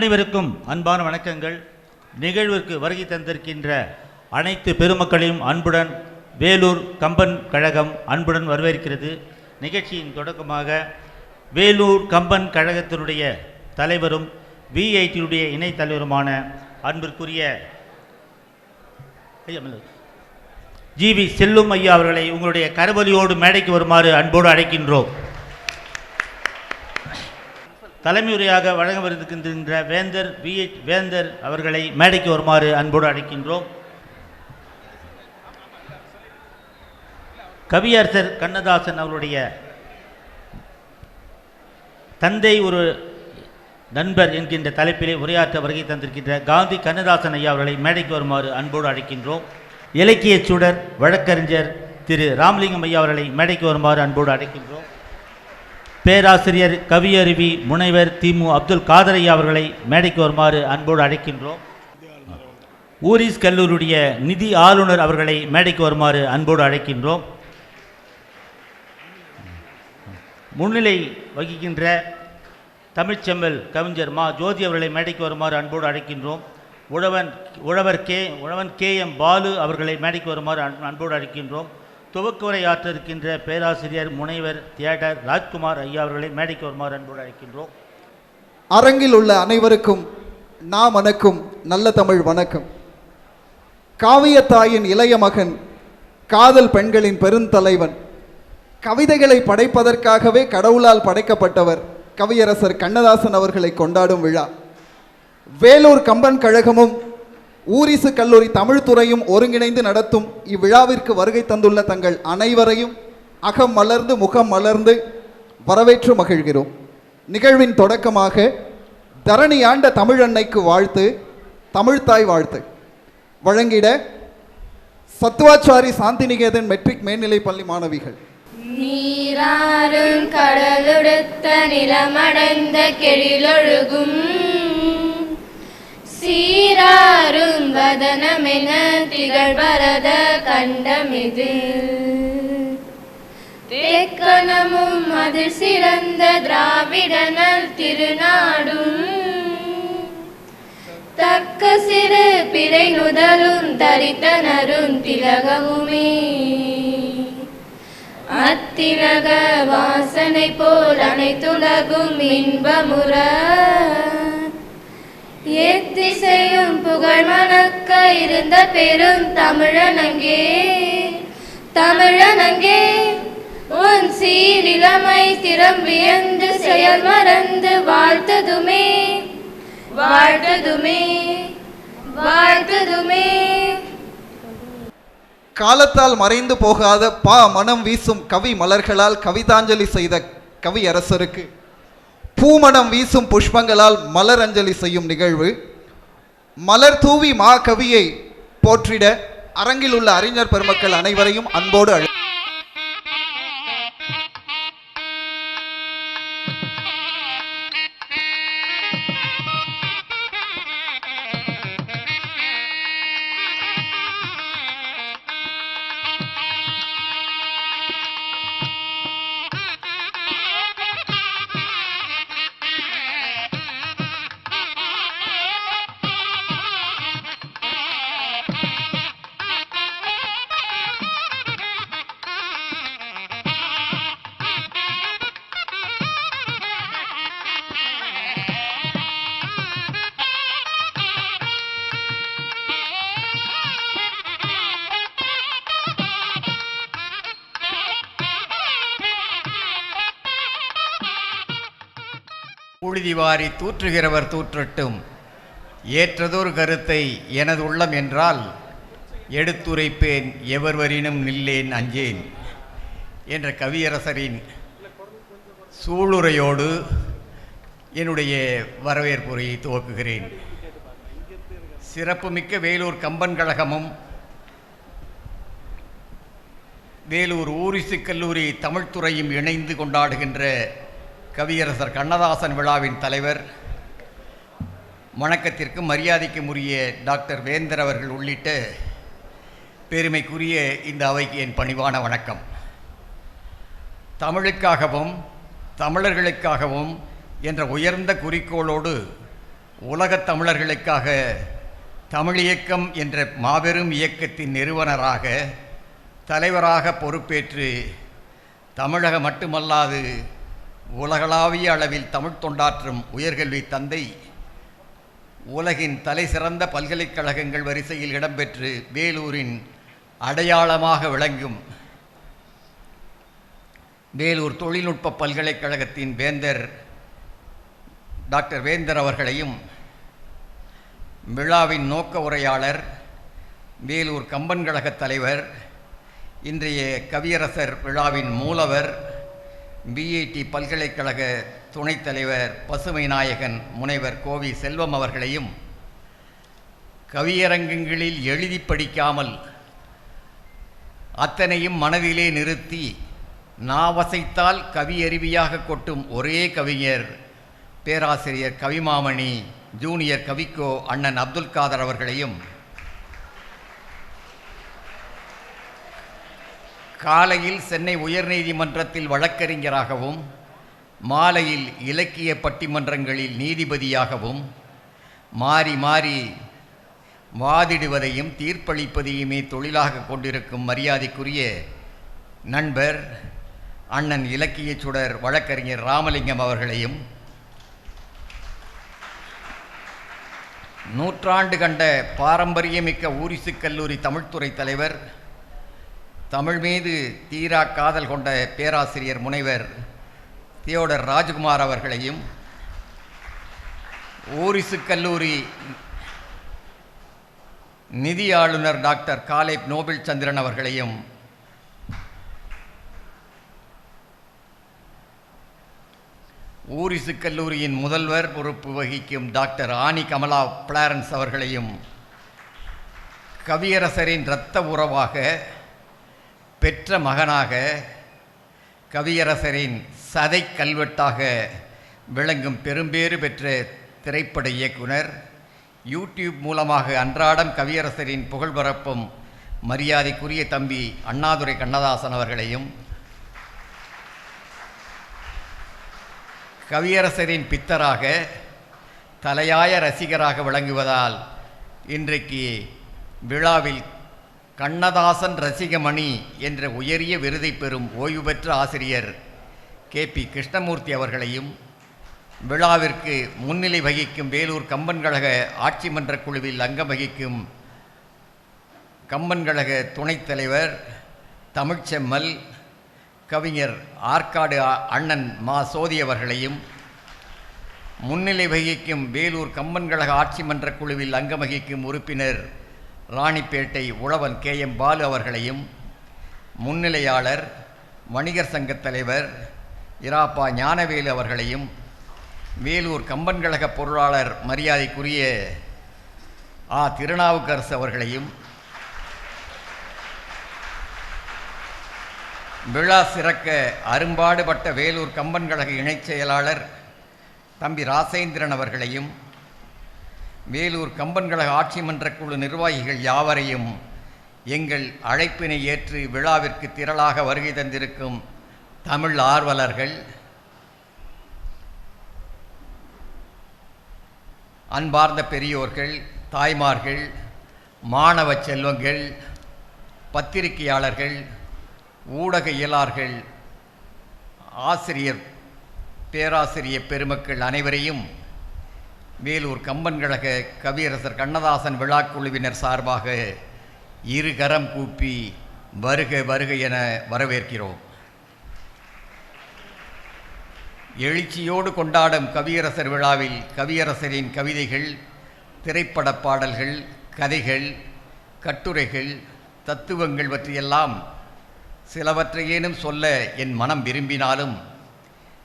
அனைவருக்கும் அன்பான வணக்கங்கள். நிகழ்விற்கு வருகை தந்திருக்கின்ற அனைத்து பெருமக்களையும் அன்புடன் வேலூர் கம்பன் கழகம் அன்புடன் வரவேற்கிறது. நிகழ்ச்சியின் தொடக்கமாக வேலூர் கம்பன் கழகத்தினுடைய தலைவரும் விஐடியுடைய இணைத் தலைவருமான அன்பிற்குரிய ஜி வி செல்லும் ஐயா அவர்களை உங்களுடைய கரவலியோடு மேடைக்கு வருமாறு அன்போடு அழைக்கின்றோம். தலைமையுரையாக வழங்கவிருக்கின்ற வேந்தர் வி. வேந்தர் அவர்களை மேடைக்கு வருமாறு அன்போடு அழைக்கின்றோம். கவியரசர் கண்ணதாசன் அவருடைய தந்தை ஒரு நண்பர் என்கின்ற தலைப்பிலே உரையாற்ற வருகை தந்திருக்கின்ற காந்தி கண்ணதாசன் ஐயா அவர்களை மேடைக்கு வருமாறு அன்போடு அழைக்கின்றோம். இலக்கிய சுடர் வழக்கறிஞர் திரு ராமலிங்கம் ஐயா அவர்களை மேடைக்கு வருமாறு அன்போடு அழைக்கின்றோம். பேராசிரியர் கவியருவி முனைவர் திமு அப்துல் காதரையா அவர்களை மேடைக்கு வருமாறு அன்போடு அழைக்கின்றோம். ஊரிஸ் கல்லூரியுடைய நிதி ஆளுநர் அவர்களை மேடைக்கு வருமாறு அன்போடு அழைக்கின்றோம். முன்னிலை வகிக்கின்ற தமிழ்ச்செம்மல் கவிஞர் மா ஜோதி அவர்களை மேடைக்கு வருமாறு அன்போடு அழைக்கின்றோம். உழவன் உழவர் K Uzhavan K M Balu அவர்களை மேடைக்கு வருமாறு அன்போடு அழைக்கின்றோம். துவக்க உரை ஆற்ற இருக்கின்ற பேராசிரியர் முனைவர் தியேட்டர் ராஜ்குமார் ஐயா அவர்களை மேடைக்கு வருமாறு அன்போடு அழைக்கின்றோம். அரங்கில் உள்ள அனைவருக்கும் நாம் வணக்கம் நல்ல தமிழ் வணக்கம். காவியத்தாயின் இளைய மகன் காதல் பெண்களின் பெருந்தலைவன் கவிதைகளை படைப்பதற்காகவே கடவுளால் படைக்கப்பட்டவர் கவியரசர் கண்ணதாசன் அவர்களை கொண்டாடும் விழா. வேலூர் கம்பன் கழகமும் ஊரிசு கல்லூரி தமிழ்துறையும் ஒருங்கிணைந்து நடத்தும் இவ்விழாவிற்கு வருகை தந்துள்ள தங்கள் அனைவரையும் அகம் மலர்ந்து முகம் மலர்ந்து வரவேற்று மகிழ்கிறோம். நிகழ்வின் தொடக்கமாக தரணி ஆண்ட தமிழன்னைக்கு வாழ்த்து தமிழ்த்தாய் வாழ்த்து. வழங்கிட சத்துவாச்சாரி சாந்திநிகேதன் மெட்ரிக் மேல்நிலைப் பள்ளி மாணவிகள். நீராறும் கடலுடுத்த நிலமடைந்த கெழிலொழுகும் சீராரும் வதனமென திகழ்வரத கண்டமிது. தேக்கணமும் அது சிறந்த திராவிடனல் திருநாடும். தக்க சிறு பிறை நுதலும் தரித்தனரும் திலகமுமே அத்திலக வாசனை போல் அனைத்துலகும் இன்பமுற எத்திசையும் புகழ் மணக்க இருந்த பெரும் தமிழனங்கே. தமிழனங்கே உன் சீரிழமை திறம் வியந்து செயல் மறந்து வாழ்த்ததுமே. வாழ்த்ததுமே வாழ்த்ததுமே. காலத்தால் மறைந்து போகாத பா மனம் வீசும் கவி மலர்களால் கவிதாஞ்சலி செய்த கவியரசருக்கு. பூமணம் வீசும் புஷ்பங்களால் மலர் அஞ்சலி செய்யும் நிகழ்வு. மலர் தூவி மா கவியை போற்றிட அரங்கில் உள்ள அறிஞர் பெருமக்கள் அனைவரையும் அன்போடு அழை ஊழிதிவாரி வாரி தூற்றுகிறவர் தூற்றட்டும். ஏற்றதொரு கருத்தை எனது உள்ளம் என்றால் எடுத்துரைப்பேன் எவர்வரினும் நில்லேன் அஞ்சேன் என்ற கவியரசரின் சூளுரையோடு என்னுடைய வரவேற்புரையை துவக்குகிறேன். சிறப்புமிக்க வேலூர் கம்பன் கழகமும் வேலூர் ஊரிசு கல்லூரி தமிழ்த்துறையும் இணைந்து கொண்டாடுகின்ற கவியரசர் கண்ணதாசன் விழாவின் தலைவர். வணக்கத்திற்கும் மரியாதைக்கும் உரிய டாக்டர் வேந்தர் அவர்கள் உள்ளிட்ட பெருமைக்குரிய இந்த அவைக்கு என் பணிவான வணக்கம். தமிழுக்காகவும் தமிழர்களுக்காகவும் என்ற உயர்ந்த குறிக்கோளோடு உலகத் தமிழர்களுக்காக தமிழ் இயக்கம் என்ற மாபெரும் இயக்கத்தின் நிறுவனராக தலைவராக பொறுப்பேற்று தமிழக மட்டுமல்லாது உலகளாவிய அளவில் தமிழ் தொண்டாற்றும் உயர்கல்வி தந்தை உலகின் தலை சிறந்த பல்கலைக்கழகங்கள் வரிசையில் இடம்பெற்று வேலூரின் அடையாளமாக விளங்கும் வேலூர் தொழில்நுட்ப பல்கலைக்கழகத்தின் வேந்தர் டாக்டர் வேந்தர் அவர்களையும் விழாவின் நோக்க உரையாளர் வேலூர் கம்பன் கழக தலைவர் இன்றைய கவியரசர் விழாவின் மூலவர் பிஐடி பல்கலைக்கழக துணைத் தலைவர் பசுமை நாயகன் முனைவர் கோவி செல்வம் அவர்களையும் கவியரங்கங்களில் எழுதி படிக்காமல் அத்தனையும் மனதிலே நிறுத்தி நாவசைத்தால் கவியருவியாக கொட்டும் ஒரே கவிஞர் பேராசிரியர் கவிமாமணி ஜூனியர் கவிக்கோ அண்ணன் அப்துல் காதர் அவர்களையும் காலையில் சென்னை உயர்நீதிமன்றத்தில் வழக்கறிஞராகவும் மாலையில் இலக்கிய பட்டிமன்றங்களில் நீதிபதியாகவும் மாறி மாறி வாதிடுவதையும் தீர்ப்பளிப்பதையுமே தொழிலாக கொண்டிருக்கும் மரியாதைக்குரிய நண்பர் அண்ணன் இலக்கிய சுடர் வழக்கறிஞர் ராமலிங்கம் அவர்களையும் நூற்றாண்டு கண்ட பாரம்பரியமிக்க ஊரிசு கல்லூரி தமிழ்த்துறை தலைவர் தமிழ் மீது தீரா காதல் கொண்ட பேராசிரியர் முனைவர் தியோடர் ராஜ்குமார் அவர்களையும் ஊரிசு கல்லூரி நிதி ஆளுநர் டாக்டர் காலேப் நோபல் சந்திரன் அவர்களையும் ஊரிசு கல்லூரியின் முதல்வர் பொறுப்பு வகிக்கும் டாக்டர் ஆனி கமலா பிளாரன்ஸ் அவர்களையும் கவியரசரின் இரத்த உறவாக பெற்ற மகனாக கவியரசரின் சதை கல்வெட்டாக விளங்கும் பெரும்பேறு பெற்ற திரைப்பட இயக்குனர் யூடியூப் மூலமாக அன்றாடம் கவியரசரின் புகழ் பரப்பும் மரியாதைக்குரிய தம்பி அண்ணாதுரை கண்ணதாசன் அவர்களையும் கவியரசரின் பித்தராக தலையாய ரசிகராக விளங்குவதால் இன்றைக்கு விழாவில் கண்ணதாசன் ரசிகமணி என்ற உயரிய விருதை பெறும் ஓய்வு பெற்ற ஆசிரியர் கே பி கிருஷ்ணமூர்த்தி அவர்களையும் விழாவிற்கு முன்னிலை வகிக்கும் வேலூர் கம்பன் கழக ஆட்சி மன்ற குழுவில் அங்கம் வகிக்கும் கம்பன்கழக துணைத் தலைவர் தமிழ்ச்செம்மல் கவிஞர் ஆற்காடு அண்ணன் மா சோதி அவர்களையும் முன்னிலை வகிக்கும் வேலூர் கம்பன் கழக ஆட்சி மன்ற குழுவில் அங்கம் வகிக்கும் உறுப்பினர் ராணிப்பேட்டை உழவன் கே. எம். பாலு அவர்களையும் முன்னிலையாளர் வணிகர் சங்கத் தலைவர் இராப்பா ஞானவேலு அவர்களையும் வேலூர் கம்பன் கழக பொருளாளர் மரியாதைக்குரிய ஆ. திருநாவுக்கரசு அவர்களையும் விழா சிறக்க அரும்பாடுபட்ட வேலூர் கம்பன் கழக இணைச் செயலாளர் தம்பி ராசேந்திரன் அவர்களையும் வேலூர் கம்பன் கழக ஆட்சி மன்ற குழு நிர்வாகிகள் யாவரையும் எங்கள் அழைப்பினை ஏற்று விழாவிற்கு திரளாக வருகை தந்திருக்கும் தமிழ் ஆர்வலர்கள் அன்பார்ந்த பெரியோர்கள் தாய்மார்கள் மாணவ செல்வங்கள் பத்திரிகையாளர்கள் ஊடக இயலார்கள் ஆசிரியர் பேராசிரியர் பெருமக்கள் அனைவரையும் வேலூர் கம்பன் கழக கவியரசர் கண்ணதாசன் விழாக்குழுவினர் சார்பாக இரு கரம் கூப்பி வருக வருக என வரவேற்கிறோம். எழுச்சியோடு கொண்டாடும் கவியரசர் விழாவில் கவியரசரின் கவிதைகள் திரைப்பட பாடல்கள் கதைகள் கட்டுரைகள் தத்துவங்கள் பற்றியெல்லாம் சிலவற்றையேனும் சொல்ல என் மனம் விரும்பினாலும்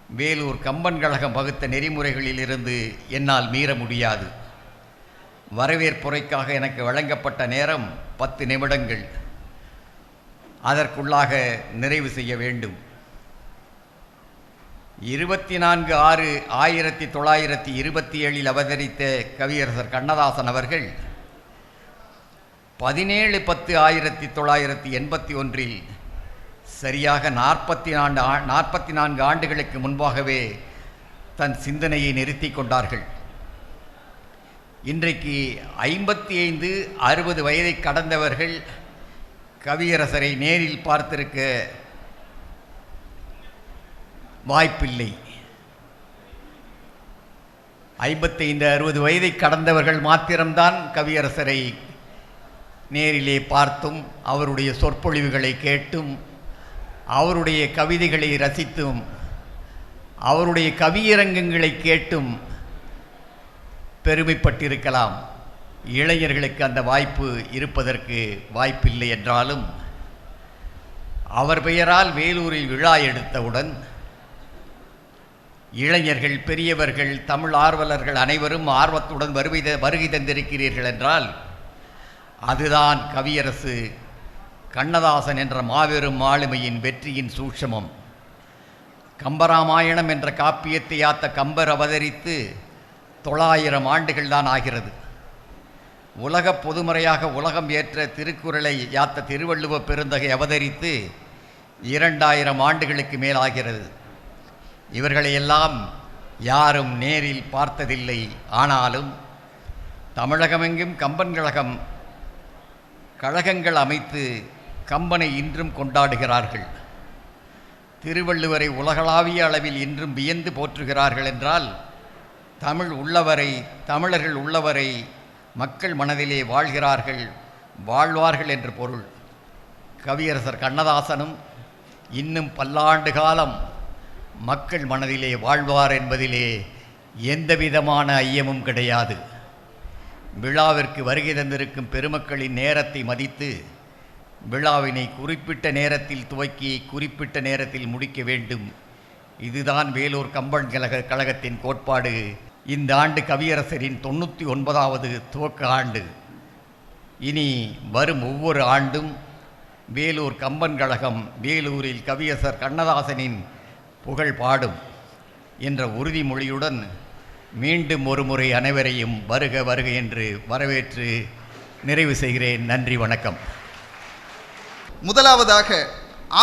வேலூர் கம்பன் கழகம் வகுத்த நெறிமுறைகளிலிருந்து என்னால் மீற முடியாது. வரவேற்புரைக்காக எனக்கு வழங்கப்பட்ட நேரம் பத்து நிமிடங்கள். அதற்குள்ளாக நிறைவு செய்ய வேண்டும். இருபத்தி நான்கு ஆறு ஆயிரத்தி தொள்ளாயிரத்தி இருபத்தி ஏழில் அவதரித்த கவியரசர் கண்ணதாசன் அவர்கள் பதினேழு பத்து ஆயிரத்தி தொள்ளாயிரத்தி எண்பத்தி ஒன்றில் சரியாக நாற்பத்தி நான்கு ஆ நாற்பத்தி நான்கு ஆண்டுகளுக்கு முன்பாகவே தன் சிந்தனையை நிறுத்தி கொண்டார்கள். இன்றைக்கு ஐம்பத்தி ஐந்து அறுபது வயதை கடந்தவர்கள் கவியரசரை நேரில் பார்த்திருக்க வாய்ப்பில்லை. ஐம்பத்தைந்து அறுபது வயதை கடந்தவர்கள் மாத்திரம்தான் கவியரசரை நேரிலே பார்த்தும் அவருடைய சொற்பொழிவுகளை கேட்டும் அவருடைய கவிதைகளை ரசித்தும் அவருடைய கவியரங்கங்களை கேட்டும் பெருமைப்பட்டிருக்கலாம். இளைஞர்களுக்கு அந்த வாய்ப்பு இருப்பதற்கு வாய்ப்பில்லை என்றாலும் அவர் பெயரால் வேலூரில் விழா எடுத்தவுடன் இளைஞர்கள் பெரியவர்கள் தமிழ் ஆர்வலர்கள் அனைவரும் ஆர்வத்துடன் வருகை வருகை தந்திருக்கிறீர்கள் என்றால் அதுதான் கவியரசு கண்ணதாசன் என்ற மாபெரும் ஆளுமையின் வெற்றியின் சூட்சமம். கம்பராமாயணம் என்ற காப்பியத்தை யாத்த கம்பர் அவதரித்து தொள்ளாயிரம் ஆண்டுகள் தான் ஆகிறது. உலக பொதுமறையாக உலகம் ஏற்ற திருக்குறளை யாத்த திருவள்ளுவ பெருந்தகை அவதரித்து இரண்டாயிரம் ஆண்டுகளுக்கு மேலாகிறது இவர்களையெல்லாம் யாரும் நேரில் பார்த்ததில்லை. ஆனாலும் தமிழகமெங்கும் கம்பன் கழகம் கழகங்கள் அமைத்து கம்பனை இன்றும் கொண்டாடுகிறார்கள். திருவள்ளுவரை உலகளாவிய அளவில் இன்றும் வியந்து போற்றுகிறார்கள் என்றால் தமிழ் உள்ளவரை தமிழர்கள் உள்ளவரை மக்கள் மனதிலே வாழ்கிறார்கள் வாழ்வார்கள் என்று பொருள். கவியரசர் கண்ணதாசனும் இன்னும் பல்லாண்டு காலம் மக்கள் மனதிலே வாழ்வார் என்பதிலே எந்தவிதமான ஐயமும் கிடையாது. விழாவிற்கு வருகை தந்திருக்கும் பெருமக்களின் நேரத்தை மதித்து விழாவினை குறிப்பிட்ட நேரத்தில் துவக்கி குறிப்பிட்ட நேரத்தில் முடிக்க வேண்டும். இதுதான் வேலூர் கம்பன் கழக கழகத்தின் கோட்பாடு. இந்த ஆண்டு கவியரசரின் தொண்ணூற்றி ஒன்பதாவது துவக்க ஆண்டு. இனி வரும் ஒவ்வொரு ஆண்டும் வேலூர் கம்பன் கழகம் வேலூரில் கவியரசர் கண்ணதாசனின் புகழ் பாடும் என்ற உறுதிமொழியுடன் மீண்டும் ஒருமுறை அனைவரையும் வருக வருக என்று வரவேற்று நிறைவு செய்கிறேன். நன்றி வணக்கம். முதலாவதாக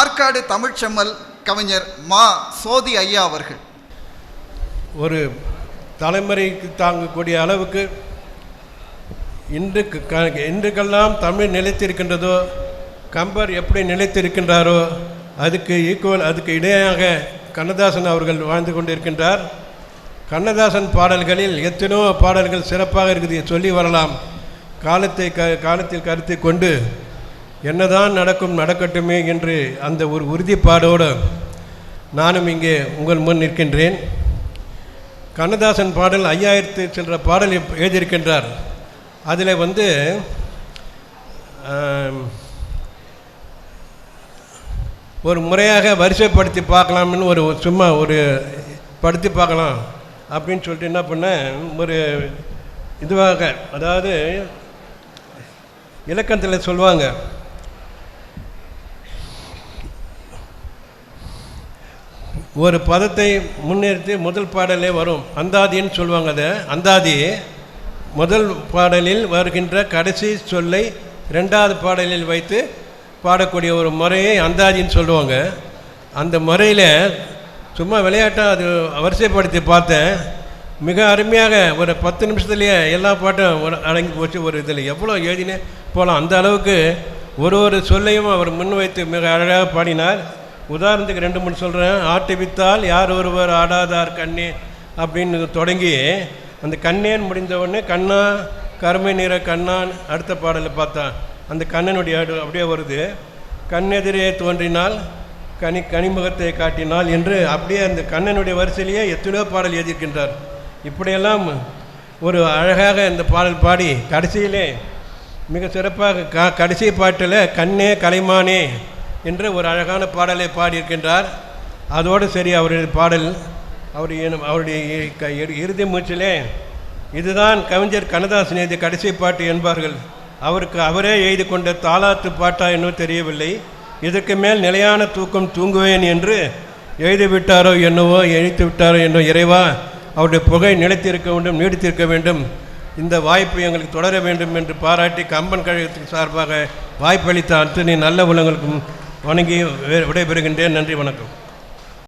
ஆற்காடு தமிழ்ச்செம்மல் கவிஞர் மா சோதி ஐயா அவர்கள். ஒரு தலைமுறைக்கு தாங்கக்கூடிய அளவுக்கு இன்றுக்கு க இன்றுக்கெல்லாம் தமிழ் நிலைத்திருக்கின்றதோ கம்பர் எப்படி நிலைத்திருக்கின்றாரோ அதுக்கு ஈக்குவல் அதுக்கு இணையாக கண்ணதாசன் அவர்கள் வாழ்ந்து கொண்டிருக்கின்றார். கண்ணதாசன் பாடல்களில் எத்தனையோ பாடல்கள் சிறப்பாக இருக்குது சொல்லி வரலாம். காலத்தை க காலத்தில் கருத்தை கொண்டு என்னதான் நடக்கும் நடக்கட்டுமே என்று அந்த ஒரு உறுதிப்பாடோடு நானும் இங்கே உங்கள் முன் நிற்கின்றேன். கண்ணதாசன் பாடல் ஐயாயிரத்து சில்லற பாடல் எழுதியிருக்கின்றார். அதில் வந்து ஒரு முறையாக வரிசைப்படுத்தி பார்க்கலாம்னு ஒரு சும்மா ஒரு படுத்தி பார்க்கலாம் அப்படின்னு சொல்லிட்டு என்ன பண்ணேன் ஒரு இதுவாக அதாவது இலக்கணத்தில் சொல்லுவாங்க ஒரு பதத்தை முன்னிறுத்தி முதல் பாடலே வரும். அந்தாதின்னு சொல்லுவாங்க அதை. அந்தாதி முதல் பாடலில் வருகின்ற கடைசி சொல்லை ரெண்டாவது பாடலில் வைத்து பாடக்கூடிய ஒரு முறையை அந்தாதின்னு சொல்லுவாங்க. அந்த முறையில் சும்மா விளையாட்டாக அது வரிசைப்படுத்தி பார்த்தேன். மிக அருமையாக ஒரு பத்து நிமிஷத்துலேயே எல்லா பாட்டும் ஒரு அடங்கி போச்சு. ஒரு இதில் எவ்வளோ எழுதினே போகலாம் அந்த அளவுக்கு ஒரு ஒரு சொல்லையும் அவர் முன்வைத்து மிக அழகாக பாடினார். உதாரணத்துக்கு ரெண்டு மூணு சொல்கிறேன் ஆட்டு வித்தால் யார் ஒருவர் ஆடாதார் கண்ணே அப்படின்னு தொடங்கி அந்த கண்ணேன் முடிந்தவுடனே கண்ணா கருமை நிற கண்ணான் அடுத்த பாடலில் பார்த்தா அந்த கண்ணனுடைய அப்படியே வருது. கண்ணெதிரே தோன்றினால் கனி கனிமுகத்தை காட்டினால் என்று அப்படியே அந்த கண்ணனுடைய வரிசையிலேயே எத்தனையோ பாடல் எழுதியிருக்கின்றார். இப்படியெல்லாம் ஒரு அழகாக இந்த பாடல் பாடி கடைசியிலே மிக சிறப்பாக க கடைசி பாட்டில் கண்ணே கலைமானே என்ற ஒரு அழகான பாடலை பாடியிருக்கின்றார். அதோடு சரி அவருடைய பாடல் அவர் அவருடைய இறுதி மூச்சிலே இதுதான் கவிஞர் கண்ணதாசன் எழுதிய கடைசி பாட்டு என்பார்கள். அவருக்கு அவரே எழுதி கொண்ட தாளாத்து பாட்டா என்னவோ தெரியவில்லை. இதற்கு மேல் நிலையான தூக்கம் தூங்குவேன் என்று எழுதிவிட்டாரோ என்னவோ எழுத்து விட்டாரோ என்னோ இறைவா அவருடைய புகை நிலைத்திருக்க வேண்டும் நீடித்திருக்க வேண்டும். இந்த வாய்ப்பு எங்களுக்கு தொடர வேண்டும் என்று பாராட்டி கம்பன் கழகத்துக்கு சார்பாக வாய்ப்பளித்த அத்தனை நல்ல உலகங்களுக்கும் வணங்கி விடைபெறுகின்றேன். நன்றி வணக்கம்.